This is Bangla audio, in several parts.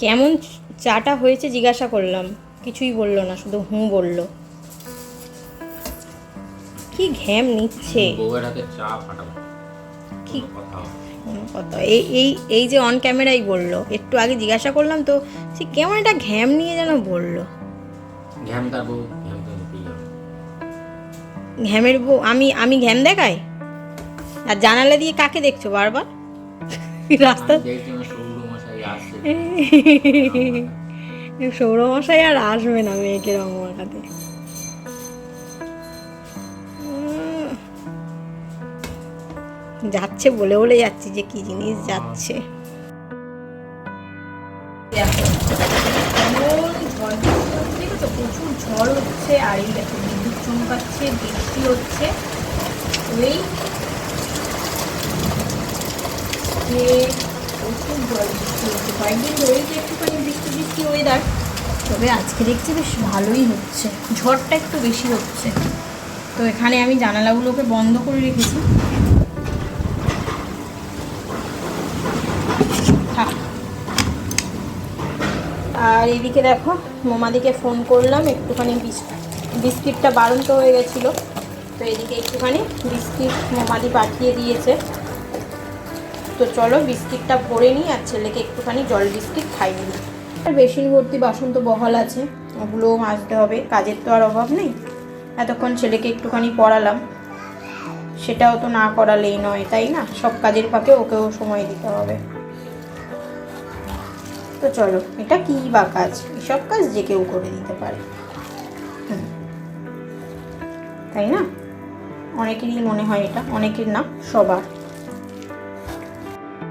কেমন চাটা হয়েছে জিজ্ঞাসা করলাম। কিছুই বলল না শুধু হুঁ বলল। কি ঘ্যাম নিচ্ছে। কি কথা এই এই এই যে অন ক্যামেরাই বলল। একটু আগে জিজ্ঞাসা করলাম তো সে কেমন একটা ঘ্যাম নিয়ে যেন বলল। ঘ্যাম তার বউ ঘ্যামের বউ আমি আমি ঘ্যাম দেখাই? আর জানালা দিয়ে কাকে দেখছ বারবার? রাস্তা সৌরমশাই আর আসবে না মেয়েকে রং মাখাতে যাচ্ছে বলে বলে যাচ্ছে যে কি জিনিস যাচ্ছে? প্রচুর ঝড় হচ্ছে, আর এই দেখো বিদ্যুৎ চমকাচ্ছে, বৃষ্টি হচ্ছে ওই কয়েকদিন তো একটুখানি বৃষ্টি বৃষ্টি ওয়েদার তবে আজকে দেখছি বেশ ভালোই হচ্ছে। ঝড়টা একটু বেশি হচ্ছে। তো এখানে আমি জানালাগুলোকে বন্ধ করে রেখেছি। আর এদিকে দেখো, মোমাদিকে ফোন করলাম, একটুখানি বিস- বিস্কিটটা বাড়ন্ত হয়ে গেছিল। তো এদিকে একটুখানি বিস্কিট মোমাদি পাঠিয়ে দিয়েছে। তো চলো বিস্কিটটা ভরে নিই আর ছেলেকে একটুখানি জল বিস্কিট খাইয়ে দিই আর বেসিন ভর্তি বাসন তো বহাল আছে ওগুলোও মাজতে হবে, কাজের তো আর অভাব নেই। এতক্ষণ ছেলেকে একটুখানি পড়ালাম। সেটাও তো না করালেই নয়, তাই না? সব কাজের ফাঁকে ওকেও সময় দিতে হবে। তো চলো, এটা কি বা কাজ? এসব কাজ যে কেউ করে দিতে পারে। তাই না? অনেকেরই মনে হয় এটা, অনেকের না, সবার।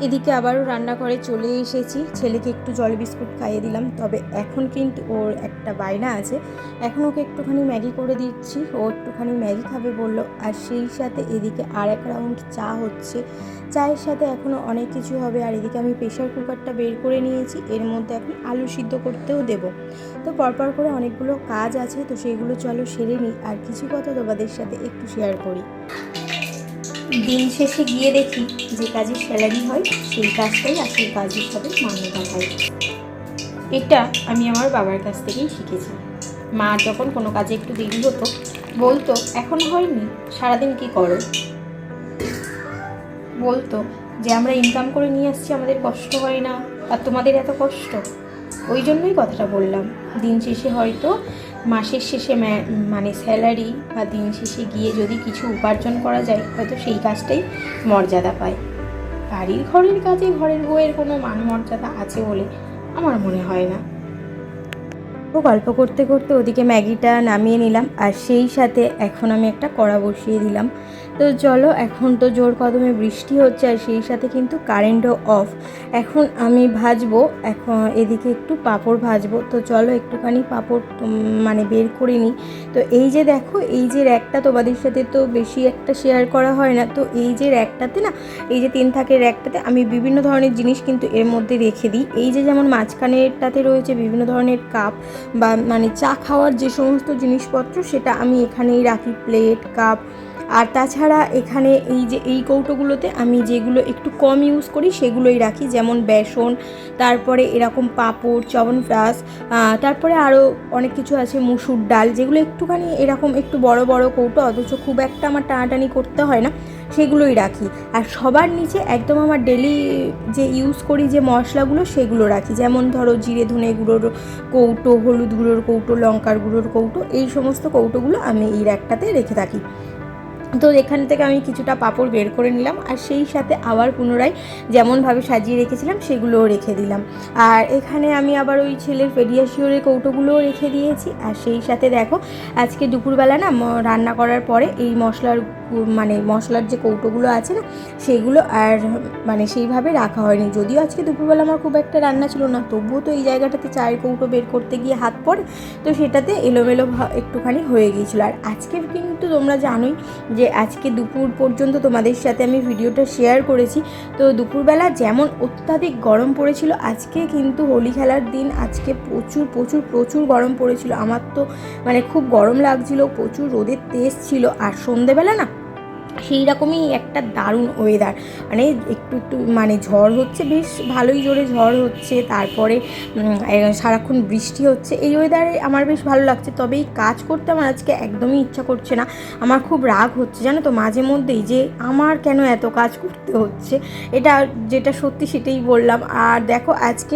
এদিকে আবারও রান্নাঘরে চলে এসেছি। ছেলেকে একটু জল বিস্কুট খাইয়ে দিলাম, তবে এখন কিন্তু ওর একটা বায়না আছে। এখন ওকে একটুখানি ম্যাগি করে দিচ্ছি। ও একটুখানি ম্যাগি খাবে বলল, আর সেই সাথে এদিকে আর এক রাউন্ড চা হচ্ছে। চায়ের সাথে এখনও অনেক কিছু হবে, আর এদিকে আমি প্রেশার কুকারটা বের করে নিয়েছি। এর মধ্যে এখন আলু সিদ্ধ করতেও দেব। তো পরপর করে অনেকগুলো কাজ আছে, তো সেইগুলো চলো সেরে নিই। আর কিছু কথা তোমাদের সাথে একটু শেয়ার করি। দিন শেষে গিয়ে দেখি যে কাজে স্যালারি হয়, সেই কাজটাই আসল কাজ হিসাবে মান্যতা পাই এটা আমি আমার বাবার কাছ থেকেই শিখেছি। মা যখন কোনো কাজে একটু দেরি হতো, বলতো, এখন হয়নি, সারাদিন কি করো? বলতো, যে আমরা ইনকাম করে নিয়ে আসছি, আমাদের কষ্ট হয় না, আর তোমাদের এত কষ্ট? ওই জন্যই কথাটা বললাম। দিন শেষে হয়তো মাসের শেষে মানে স্যালারি বা দিন শেষে গিয়ে যদি কিছু উপার্জন করা যায়, হয়তো সেই কাজটাই মর্যাদা পায়। বাড়ির ঘরের কাজে ঘরের বইয়ের কোনো মান মর্যাদা আছে বলে আমার মনে হয় না। গল্প করতে করতে ওদিকে ম্যাগিটা নামিয়ে নিলাম আর সেই সাথে এখন আমি একটা কড়া বসিয়ে দিলাম। তো চলো, এখন তো জোর কদমে বৃষ্টি হচ্ছে আর সেই সাথে কিন্তু কারেন্টও অফ। এখন আমি ভাজবো, এখন এদিকে একটু পাঁপড় ভাজবো। তো চলো, একটুখানি পাঁপড় মানে বের করে নিই। তো এই যে দেখো, এই যে র্যাকটা তোমাদের সাথে তো বেশি একটা শেয়ার করা হয় না। তো এই যে র্যাকটাতে না, এই যে তিন থাকের র্যাকটাতে আমি বিভিন্ন ধরনের জিনিস কিন্তু এর মধ্যে রেখে দিই। এই যে যেমন মাঝখানেরটাতে রয়েছে বিভিন্ন ধরনের কাপ বা মানে চা খাওয়ার যে সমস্ত জিনিসপত্র সেটা আমি এখানেই রাখি। Plate cup. আর তাছাড়া এখানে এই যে এই কৌটোগুলোতে আমি যেগুলো একটু কম ইউজ করি সেগুলোই রাখি। যেমন বেসন তারপরে এরকম পাঁপড় আহ, তারপরে আরও অনেক কিছু আছে মুসুর ডাল যেগুলো একটুখানি এরকম একটু বড় বড় কৌটো অথচ খুব একটা আমার টানাটানি করতে হয় না। সেগুলোই রাখি। আর সবার নিচে একদম আমার ডেলি যে ইউজ করি যে মশলাগুলো, সেগুলো রাখি। যেমন ধরো জিরে ধনে গুঁড়োর কৌটো, হলুদ গুঁড়োর কৌটো, লঙ্কার গুঁড়োর কৌটো, এই সমস্ত কৌটোগুলো আমি এই র্যাকটাতে রেখে থাকি। তো এখান থেকে আমি কিছুটা পাঁপড় বের করে নিলাম আর সেই সাথে আবার পুনরায় যেমনভাবে সাজিয়ে রেখেছিলাম, সেগুলোও রেখে দিলাম। আর এখানে আমি আবার ওই ছেলের পেডিয়াশিওরের কৌটোগুলোও রেখে দিয়েছি। আর সেই সাথে দেখো, আজকে দুপুরবেলা না রান্না করার পরে এই মশলার মানে মশলার যে কৌটোগুলো আছে না, সেগুলো আর মানে সেইভাবে রাখা হয়নি। যদিও আজকে দুপুরবেলা আমার খুব একটা রান্না ছিল না, তবুও তো এই জায়গাটাতে চায়ের কৌটো বের করতে গিয়ে হাত পড়ে, তো সেটাতে এলোমেলো একটুখানি হয়ে গিয়েছিল। আর আজকে কিন্তু তোমরা জানোই যে আজকে দুপুর পর্যন্ত তোমাদের সাথে আমি ভিডিওটা শেয়ার করেছি। তো দুপুরবেলা যেমন অত্যাধিক গরম পড়েছিল, আজকে কিন্তু হোলি খেলার দিন আজকে প্রচুর প্রচুর প্রচুর গরম পড়েছিল। আমার তো মানে খুব গরম লাগছিল, প্রচুর রোদের তেজ ছিল। আর সন্ধেবেলা না সেই রকমই একটা দারুণ ওয়েদার মানে একটু একটু মানে ঝড় হচ্ছে, বেশ ভালোই জোরে ঝড় হচ্ছে, তারপরে সারাক্ষণ বৃষ্টি হচ্ছে। এই ওয়েদারে আমার বেশ ভালো লাগছে। তবে এই কাজ করতে আমার আজকে একদমই ইচ্ছা করছে না। আমার খুব রাগ হচ্ছে, জানো তো? মাঝে মধ্যেই যে আমার কেন এত কাজ করতে হচ্ছে? এটা যেটা সত্যি সেটাই বললাম। আর দেখো, আজকে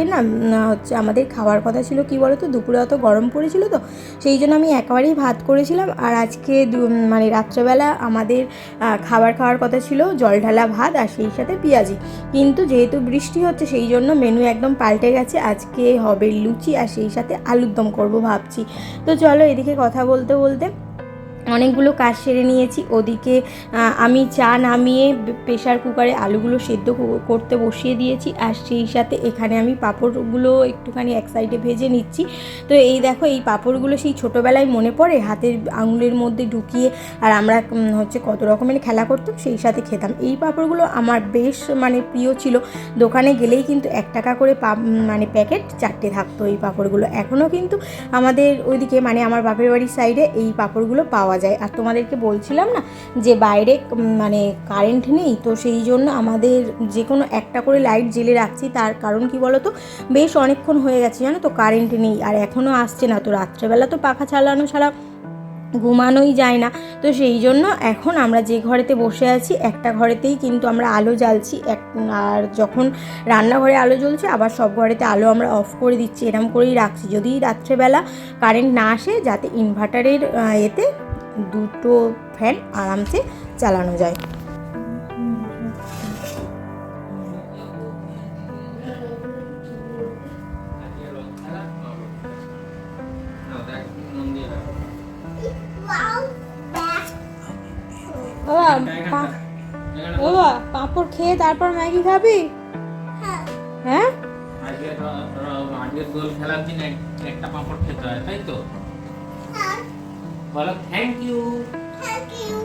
না হচ্ছে আমাদের খাওয়ার কথা ছিল কি বলো তো দুপুরে অত গরম পড়েছিল তো? সেই জন্য আমি একেবারেই ভাত করেছিলাম। আর আজকে মানে রাত্রেবেলা আমাদের খাবার খাওয়ার কথা ছিল, জল ঢালা ভাত আর সেই সাথে পেঁয়াজি। কিন্তু যেহেতু বৃষ্টি হচ্ছে, সেই জন্য মেনু একদম পাল্টে গেছে। আজকে হবে লুচি আর সেই সাথে আলুর দম করব ভাবছি। তো চলো এদিকে কথা বলতে বলতে অনেকগুলো কাজ সেরে নিয়েছি। ওদিকে আমি চা নামিয়ে প্রেশার কুকারে আলুগুলো সেদ্ধ করতে বসিয়ে দিয়েছি। আর সেই সাথে এখানে আমি পাঁপড়গুলো একটুখানি এক সাইডে ভেজে নিচ্ছি। তো এই দেখো, এই পাঁপড়গুলো সেই ছোটোবেলায় মনে পড়ে, হাতের আঙুলের মধ্যে ঢুকিয়ে আর আমরা হচ্ছে কত রকমের খেলা করতাম, সেই সাথে খেতাম। এই পাঁপড়গুলো আমার বেশ মানে প্রিয় ছিল। দোকানে গেলেই কিন্তু এক টাকা করে পা মানে প্যাকেট চারটে থাকতো এই পাঁপড়গুলো। এখনও কিন্তু আমাদের ওইদিকে মানে আমার বাপের বাড়ির সাইডে এই পাঁপড়গুলো পাওয়া যায়। আর তোমাদেরকে বলছিলাম না যে বাইরে মানে কারেন্ট নেই, তো সেই জন্য আমাদের যে কোনো একটা করে লাইট জেলে রাখছি। তার কারণ কি বলো তো বেশ অনেকক্ষণ হয়ে গেছে, জানো তো কারেন্ট নেই, আর এখনও আসছে না। তো রাত্রেবেলা তো পাখা চালানো ছাড়া ঘুমানোই যায় না। তো সেই জন্য এখন আমরা যে ঘরেতে বসে আছি, একটা ঘরেতেই কিন্তু আমরা আলো জ্বালছি। এক, আর যখন রান্নাঘরে আলো জ্বলছে, আবার সব ঘরেতে আলো আমরা অফ করে দিচ্ছি, এরম করেই রাখছি। যদি রাত্রেবেলা কারেন্ট না আসে, যাতে ইনভার্টারের এতে দুটো ফ্যান আরামসে চালানো যায়। বাবা বাবা পাঁপড় খেয়ে তারপর ম্যাগি খাবি? হ্যাঁ? র- খেলার দিন একটা পাঁপড় খেতে হয় তাই তো? বলো thank you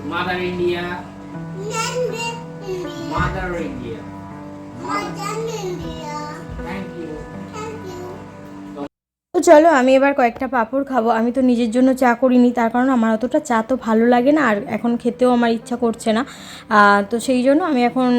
mother India mother India thank চলো, আমি এবার কয়েকটা পাঁপড় খাব। আমি তো নিজের জন্য চা করিনি, তার কারণ আমার অতটা চা তো ভালো লাগে না, আর এখন খেতেও আমার ইচ্ছা করছে না। তো সেই জন্য আমি এখন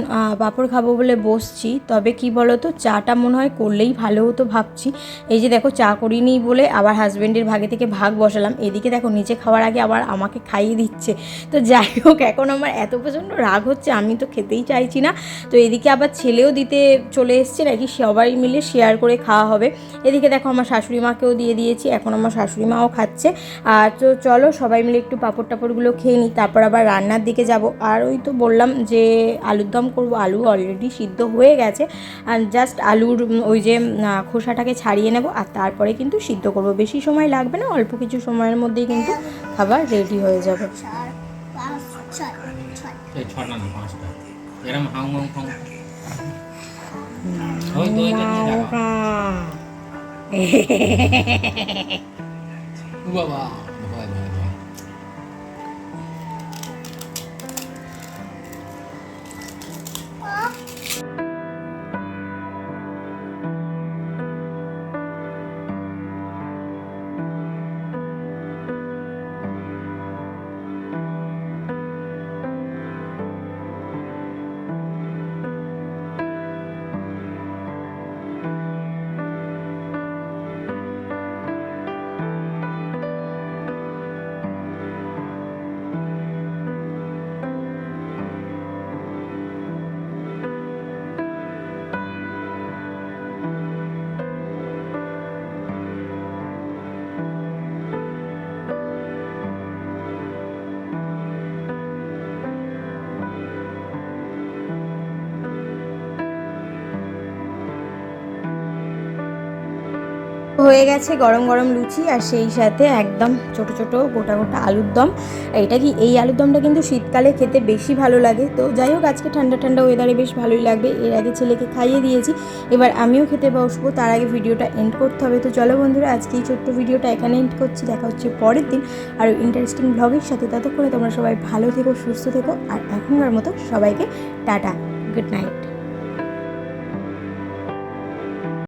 পাঁপড় খাব বলে বসছি। তবে কি বলো তো চাটা মনে হয় করলেই ভালো হতো ভাবছি। এই যে দেখো, চা করিনি বলে আবার হাজব্যান্ডের ভাগে থেকে ভাগ বসালাম। এদিকে দেখো, নিজে খাওয়ার আগে আবার আমাকে খাইয়ে দিচ্ছে। তো যাই হোক, এখন আমার এত প্রচণ্ড রাগ হচ্ছে, আমি তো খেতেই চাইছি না। তো এদিকে আবার ছেলেও দিতে চলে এসছে, নাকি সবাই মিলে শেয়ার করে খাওয়া হবে। এদিকে দেখো, আমার শাশুড়ি মাকেও দিয়ে দিয়েছি এখন আমার শাশুড়ি মাও খাচ্ছে। আর তো চলো সবাই মিলে একটু পাঁপড় টাপড়গুলো খেয়ে নিই তারপর আবার রান্নার দিকে যাব। আর ওই তো বললাম যে আলুর দম করব আলু অলরেডি সিদ্ধ হয়ে গেছে। আর জাস্ট আলুর ওই যে খোসাটাকে ছাড়িয়ে নেব আর তারপরে কিন্তু সিদ্ধ করব। বেশি সময় লাগবে না অল্প কিছু সময়ের মধ্যেই কিন্তু খাবার রেডি হয়ে যাবে। ছটা না পাঁচটা। এরম হাউ হাউ হাউ। ওই তো ওইটা হয়ে গেছে গরম গরম লুচি আর সেই সাথে একদম ছোট ছোট গোটা গোটা আলুর দম। এটা কি এই আলুর দমটা কিন্তু শীতকালে খেতে বেশি ভালো লাগে। তো যাই হোক, আজকে ঠান্ডা ঠান্ডা ওয়েদারে বেশ ভালোই লাগবে। এর আগে ছেলেকে খাইয়ে দিয়েছি। এবার আমিও খেতে বসবো। তার আগে ভিডিওটা এন্ড করতে হবে। তো চলো বন্ধুরা, আজকে এই ছোট্ট ভিডিওটা এখানে এন্ড করছি। দেখা হচ্ছে পরের দিন আর ইন্টারেস্টিং ব্লগের সাথে। ততক্ষণে তোমরা সবাই ভালো থেকো, সুস্থ থেকো। আর এখনকার মতো সবাইকে টাটা গুড নাইট